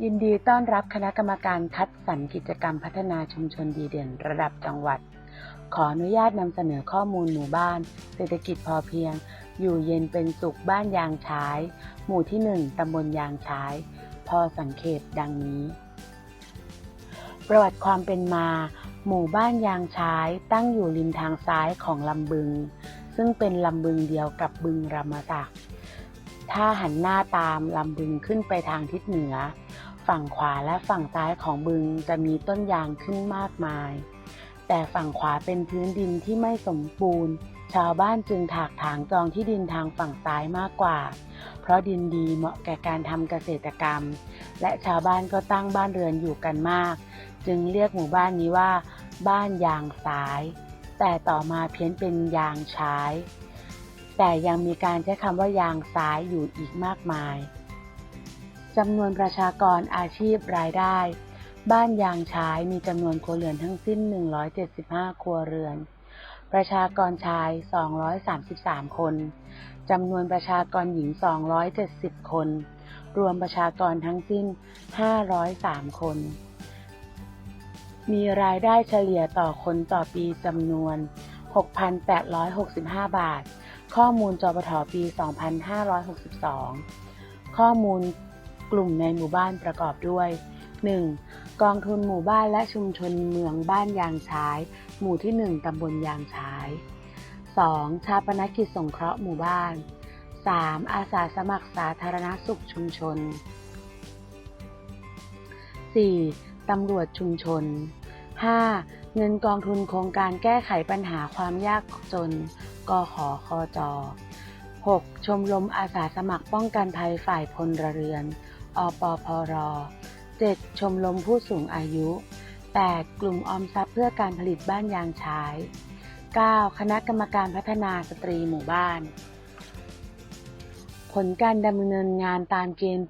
ยินดีต้อนรับคณะกรรมการคัดสรรกิจกรรมพัฒนาชุมชนดีเด่นระดับจังหวัด ขออนุญาตนำเสนอข้อมูลหมู่บ้าน เศรษฐกิจพอเพียง อยู่เย็นเป็นสุขบ้านยางฉายหมู่ที่ 1ตำบลยางฉายพอสังเขตดังนี้ ประวัติความเป็นมา หมู่บ้านยางฉายตั้งอยู่ริมทางซ้ายของลำบึง ซึ่งเป็นลำบึงเดียวกับบึงรามศักดิ์ถ้าหันหน้าตามลำบึงขึ้นไปทางทิศเหนือ ฝั่งขวาและฝั่งซ้ายของบึงจะมีต้นยางขึ้นมากมาย แต่ฝั่งขวาเป็นพื้นดินที่ไม่สมบูรณ์ ชาวบ้านจึงถากถางจองที่ดินทางฝั่งซ้ายมากกว่า เพราะดินดีเหมาะแก่การทำเกษตรกรรม และชาวบ้านก็ตั้งบ้านเรือนอยู่กันมาก จึงเรียกหมู่บ้านนี้ว่า บ้านยางซ้าย แต่ต่อมาเพี้ยนเป็นยางชายแต่ยังมีการใช้คำว่ายางซ้ายอยู่อีกมากมาย จำนวนประชากรอาชีพรายได้ บ้านยางชายมีจำนวนครัวเรือนทั้งสิ้น 175 ครัวเรือน ประชากรชาย 233 คน จำนวนประชากรหญิง 270 คน รวมประชากรทั้งสิ้น 503 คน มีรายได้เฉลี่ยต่อคนต่อปีจำนวน 6,865 บาทข้อมูลจปทปี 2562 ข้อมูล กลุ่มในหมู่บ้านประกอบด้วย 1. กองทุนหมู่บ้านและชุมชนเมืองบ้านยางช้าย หมู่ที่ 1 ตำบลยางช้าย 2. ชาปนกิจสงเคราะห์หมู่บ้าน 3. อาสาสมัครสาธารณสุขชุมชน 4. ตำรวจชุมชน 5. เงินกองทุนโครงการแก้ไขปัญหาความยากจน กขอคจ 6. ชมรมอาสาสมัครป้องกันภัยฝ่ายพลเรือน อปพร 7. ชมรมผู้สูงอายุ 8. กลุ่มออมทรัพย์เพื่อการผลิตบ้านยางใชาย 9. คณะกรรมการพัฒนาสตรีหมู่บ้าน ผลการดำเนินงานตามเกณฑ์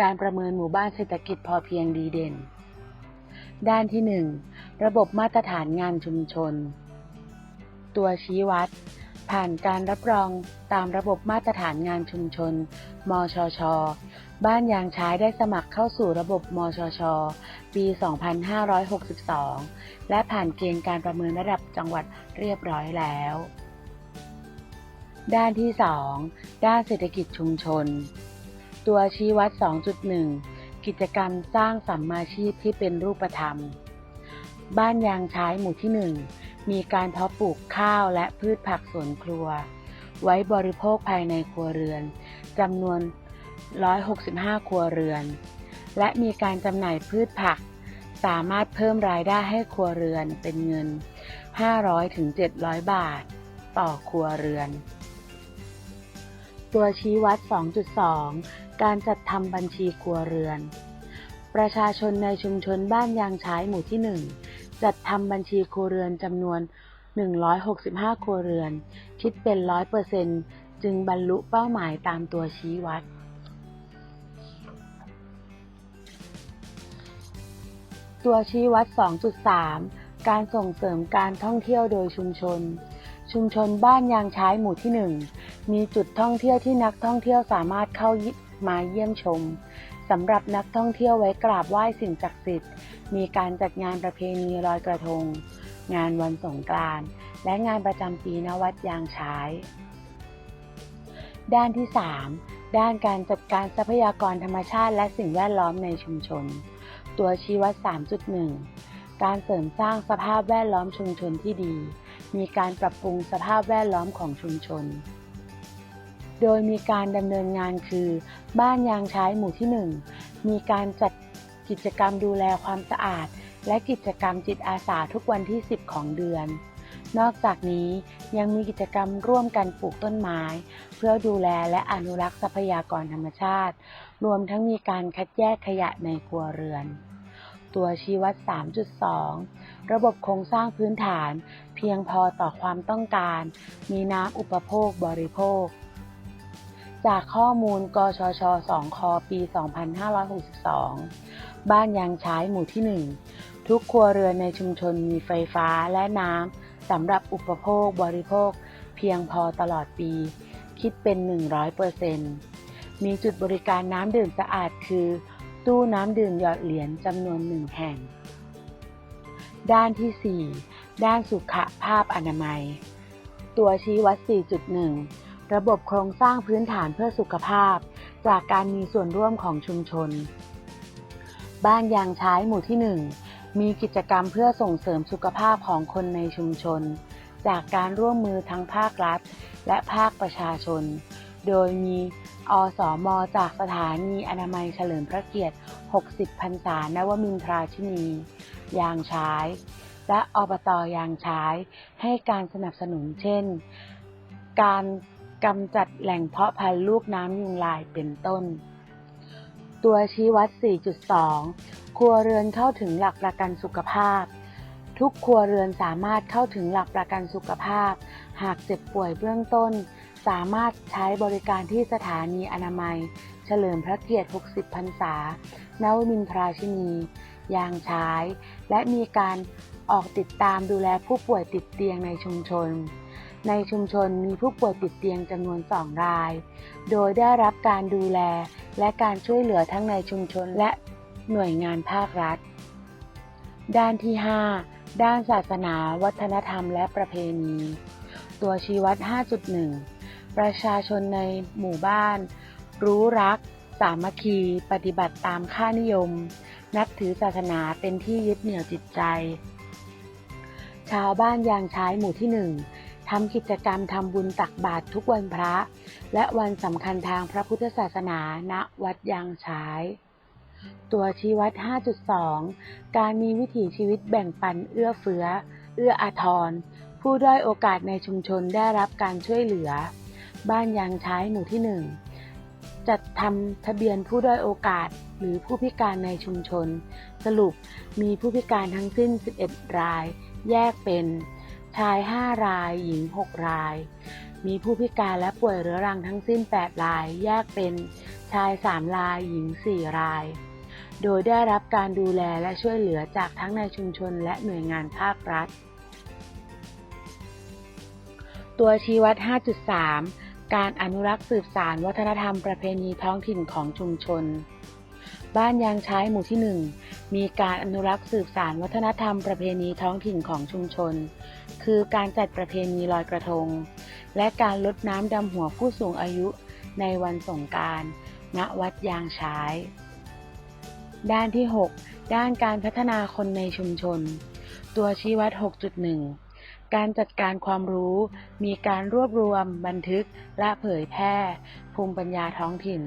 การประเมินหมู่บ้านเศรษฐกิจพอเพียงดีเด่น ด้านที่ 1 ระบบมาตรฐานงานชุมชน ตัวชี้วัด ผ่านการรับรองตามระบบมาตรฐานงานชุมชน มชช บ้านยางช้ายได้สมัครเข้าสู่ระบบ มชช ปี 2562 และผ่านเกณฑ์การประเมินระดับจังหวัดเรียบร้อยแล้ว ด้านที่ 2 ด้านเศรษฐกิจชุมชน ตัวชี้วัด 2.1 กิจกรรมสร้างสัมมาชีพที่เป็นรูปธรรม บ้านยางช้ายหมู่ที่ 1 มีการเพาะปลูกข้าวและพืชผักสวนครัว ไว้บริโภคภายในครัวเรือนจำนวน 165 ครัวเรือน และมีการจำหน่ายพืชผัก สามารถเพิ่มรายได้ให้ครัวเรือนเป็นเงิน 500-700 บาท ต่อครัวเรือน ตัวชี้วัด 2.2 การจัดทำบัญชีครัวเรือน ประชาชนในชุมชนบ้านยางใช้หมู่ที่ 1 จัดทำบัญชีครัวเรือนจำนวน 165 ครัวเรือน คิดเป็น 100%จึงบรรลุเป้าหมายตามตัวชี้วัด ตัวชี้วัด 2.3 การส่งเสริมการท่องเที่ยวโดยชุมชน ชุมชนบ้านยางใช้หมู่ที่ 1 มีจุดท่องเที่ยวที่นักท่องเที่ยวสามารถเข้ามาเยี่ยมชม สำหรับนักท่องเที่ยวไว้กราบไหว้สิ่งศักดิ์สิทธิ์ มีการจัดงานประเพณีลอยกระทง งานวันสงกรานต์และงานประจำปีณวัดยางช้าย ด้านที่ 3 ด้านการจัดการทรัพยากรธรรมชาติและสิ่งแวดล้อมในชุมชน ตัวชี้วัด 3.1 การเสริมสร้างสภาพแวดล้อมชุมชนที่ดี มีการปรับปรุงสภาพแวดล้อมของชุมชน โดยมีการดำเนินงานคือ บ้านยางใช้หมู่ที่ 1 มีการจัดกิจกรรมดูแลความสะอาด และกิจกรรมจิตอาสาทุกวันที่ 10 ของเดือน นอกจากนี้ยังมีกิจกรรมร่วมกันปลูกต้นไม้ เพื่อดูแลและอนุรักษ์ทรัพยากรธรรมชาติ รวมทั้งมีการคัดแยกขยะในครัวเรือน ตัวชี้วัด 3.2 ระบบโครงสร้างพื้นฐาน เพียงพอต่อความต้องการ มีน้ำอุปโภคบริโภค จากข้อมูลกชช 2 ค ปี 2562 บ้านยางใช้หมู่ที่ 1 ทุกครัวเรือนในชุมชนมีไฟฟ้าและน้ำสำหรับอุปโภคบริโภคเพียงพอตลอดปี คิดเป็น 100%มีจุดบริการน้ำดื่มสะอาดคือ ตู้น้ำดื่มหยอดเหรียญจำนวนหนึ่งแห่ง ด้านที่ 4 ด้านสุขภาพอนามัย ตัวชี้วัด 4.1 ระบบโครงสร้างพื้นฐานเพื่อสุขภาพ จากการมีส่วนร่วมของชุมชน บ้านยางใช้หมู่ที่ 1 มีกิจกรรมเพื่อส่งเสริมสุขภาพของคนในชุมชน จากการร่วมมือทั้งภาครัฐ และภาคประชาชน โดยมีอสมจากสถานีอนามัยเฉลิมพระเกียรติ 60 พรรษานวมินทราชินี ยางใช้และอบตยางใช้ให้การสนับสนุนเช่น การ กำจัดแหล่งเพาะพันธุ์ลูกน้ำยุงลายเป็นต้น ตัวชี้วัด 4.2 ครัวเรือนเข้าถึงหลักประกันสุขภาพ ทุกครัวเรือนสามารถเข้าถึงหลักประกันสุขภาพ หากเจ็บป่วยเบื้องต้น สามารถใช้บริการที่สถานีอนามัย เฉลิมพระเกียรติ 60 พรรษานวมินทราชินี ยางใช้และมีการออกติดตามดูแลผู้ป่วยติดเตียงในชุมชน ในชุมชนมีผู้ป่วยติดเตียงจำนวน 2 ราย โดยได้รับการดูแลและการช่วยเหลือทั้งในชุมชนและหน่วยงานภาครัฐ ด้านที่ 5 ด้านศาสนา วัฒนธรรม และประเพณี ตัวชี้วัด 5.1 ประชาชนในหมู่บ้าน รู้รัก สามัคคี ปฏิบัติตามค่านิยม นับถือศาสนาเป็นที่ยึดเหนี่ยวจิตใจ ชาวบ้านยางใช้หมู่ที่ 1 ทำกิจกรรมทำบุญตักบาตรทุกวันพระ และวันสำคัญทางพระพุทธศาสนาณวัดยางใช้ตัวชี้วัด 5.2 การมีวิถีชีวิตแบ่งปันเอื้อเฟื้อ เอื้ออาทร ผู้ด้อยโอกาสในชุมชนได้รับการช่วยเหลือ บ้านยางใช้หมู่ที่ 1 จัดทำทะเบียนผู้ด้อยโอกาสหรือผู้พิการในชุมชน สรุปมีผู้พิการทั้งสิ้น 11 ราย แยกเป็น ชาย 5 ราย หญิง 6 ราย มีผู้พิการและป่วยเรื้อรังทั้งสิ้น 8 ราย แยกเป็นชาย 3 ราย หญิง 4 ราย โดยได้รับการดูแลและช่วยเหลือจากทั้งในชุมชนและหน่วยงานภาครัฐ ตัวชี้วัด 5.3 การอนุรักษ์สืบสานวัฒนธรรมประเพณีท้องถิ่นของชุมชน บ้านยางใช้หมู่ที่ 1 มีการอนุรักษ์สืบสานวัฒนธรรมประเพณีท้องถิ่นของชุมชน คือการจัดประเพณีลอยกระทง และการลดน้ำดำหัวผู้สูงอายุในวันสงกรานต์ณวัดยางใช้ด้านที่ 6 ด้านการพัฒนาคนในชุมชน ตัวชี้วัด 6.1 การจัดการความรู้ มีการรวบรวม บันทึก และเผยแพร่ ภูมิปัญญาท้องถิ่น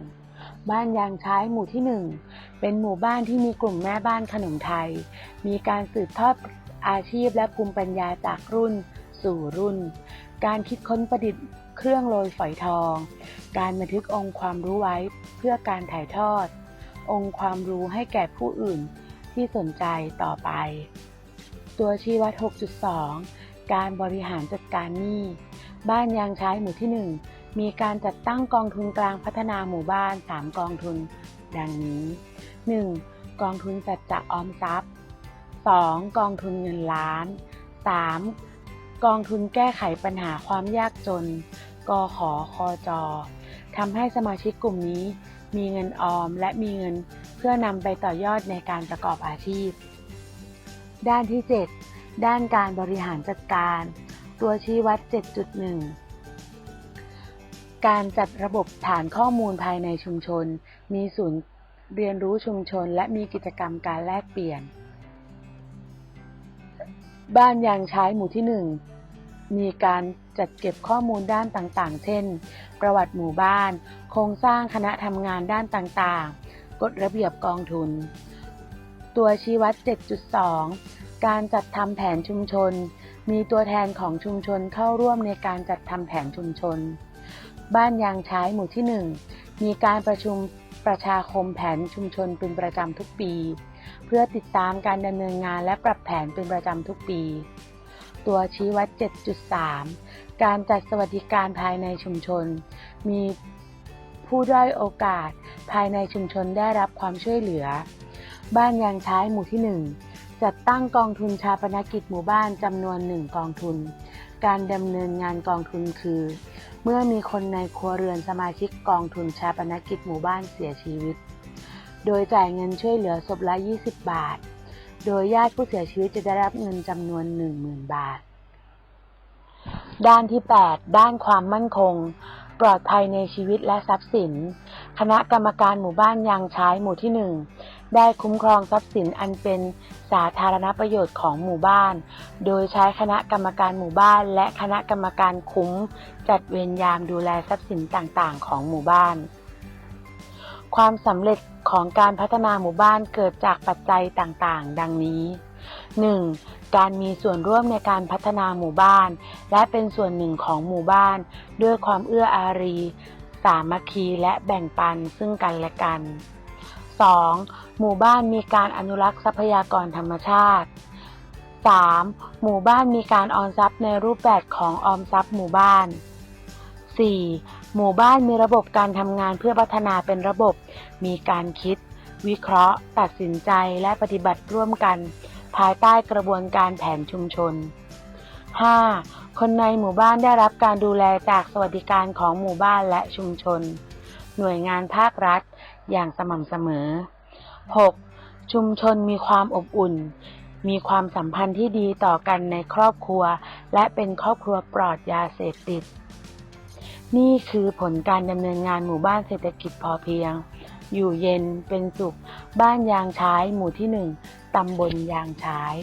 บ้านยางใช้หมู่ที่ 1 เป็นหมู่บ้านที่มีกลุ่มแม่บ้านขนมไทย มีการสืบทอดอาชีพและภูมิปัญญาจากรุ่นสู่รุ่น การคิดค้นประดิษฐ์เครื่องโรยฝอยทอง การบันทึกองค์ความรู้ไว้เพื่อการถ่ายทอด องค์ความรู้ให้แก่ผู้อื่นที่สนใจต่อไป ตัวชี้วัด 6.2 การบริหารจัดการหนี้ บ้านยางใช้หมู่ที่ 1 มีการจัดตั้งกองทุนกลางพัฒนาหมู่บ้าน 3 กองทุน ดังนี้ 1. กองทุนจัดจากออมทรัพย์ 2. กองทุนเงินล้าน 3. กองทุนแก้ไขปัญหาความยากจน กขคจทำให้สมาชิกกลุ่มนี้มีเงินออมและมีเงินเพื่อนำไปต่อยอดในการประกอบอาชีพ ด้านที่ 7 ด้านการบริหารจัดการ ตัวชี้วัด 7.1 การจัดระบบฐานข้อมูลภายในชุมชน มีศูนย์เรียนรู้ชุมชน และมีกิจกรรมการแลกเปลี่ยน บ้านยางใช้หมู่ที่ 1 มีการจัดเก็บข้อมูลด้านต่างๆ เช่น ประวัติหมู่บ้าน โครงสร้างคณะทำงานด้านต่างๆ กฎระเบียบกองทุน ตัวชี้วัด 7.2 การจัดทำแผนชุมชน มีตัวแทนของชุมชนเข้าร่วมในการจัดทำแผนชุมชน บ้านยางใช้หมู่ที่ 1 มีการประชุมประชาคมแผนชุมชนเป็นประจำทุกปี เพื่อติดตามการดำเนินงานและปรับแผนเป็นประจำทุกปี ตัวชี้วัด 7.3 การจัดสวัสดิการภายในชุมชน มีผู้ด้อยโอกาสภายในชุมชนได้รับความช่วยเหลือ บ้านยางใช้หมู่ที่ 1 จัดตั้งกองทุนชาปนกิจหมู่บ้านจำนวนหนึ่งกองทุน การดำเนินงานกองทุนคือ เมื่อมีคนในครัวเรือนสมาชิกกองทุนชาปนกิจหมู่บ้านเสียชีวิต โดยจ่ายเงินช่วยเหลือศพละ 20 บาท โดยญาติผู้เสียชีวิตจะได้รับเงินจำนวน 10,000 บาท ด้านที่ 8 ด้านความมั่นคง ปลอดภัยในชีวิตและทรัพย์สิน คณะกรรมการหมู่บ้านยางใช้หมู่ที่ 1 ได้คุ้มครองทรัพย์สินอันเป็นสาธารณประโยชน์ของหมู่บ้าน โดยใช้คณะกรรมการหมู่บ้าน และคณะกรรมการคุ้ม จัดเวรยามดูแลทรัพย์สินต่างๆ ของหมู่บ้าน ความสำเร็จของการพัฒนาหมู่บ้านเกิดจากปัจจัยต่างๆ ดังนี้ 1. การมีส่วนร่วมในการพัฒนาหมู่บ้าน และเป็นส่วนหนึ่งของหมู่บ้าน ด้วยความเอื้ออารี สามัคคีและแบ่งปันซึ่งกันและกัน 2. หมู่บ้านมีการอนุรักษ์ทรัพยากรธรรมชาติ 3. หมู่บ้านมีการออมทรัพย์ในรูปแบบของออมทรัพย์หมู่บ้าน 4. หมู่บ้านมีระบบการทำงานเพื่อพัฒนาเป็นระบบ มีการคิด วิเคราะห์ ตัดสินใจและปฏิบัติร่วมกัน ภายใต้กระบวนการแผนชุมชน 5. คนในหมู่บ้านได้รับการดูแลจากสวัสดิการของหมู่บ้านและชุมชน หน่วยงานภาครัฐ อย่างสม่ำเสมอ 6. ชุมชนมีความอบอุ่น มีความสัมพันธ์ที่ดีต่อกันในครอบครัว และเป็นครอบครัวปลอดยาเสพติด นี่คือผลการดำเนินงานหมู่บ้านเศรษฐกิจพอเพียง อยู่เย็นเป็นสุข บ้านยางช้ายหมู่ที่หนึ่งตำบลยางช้าย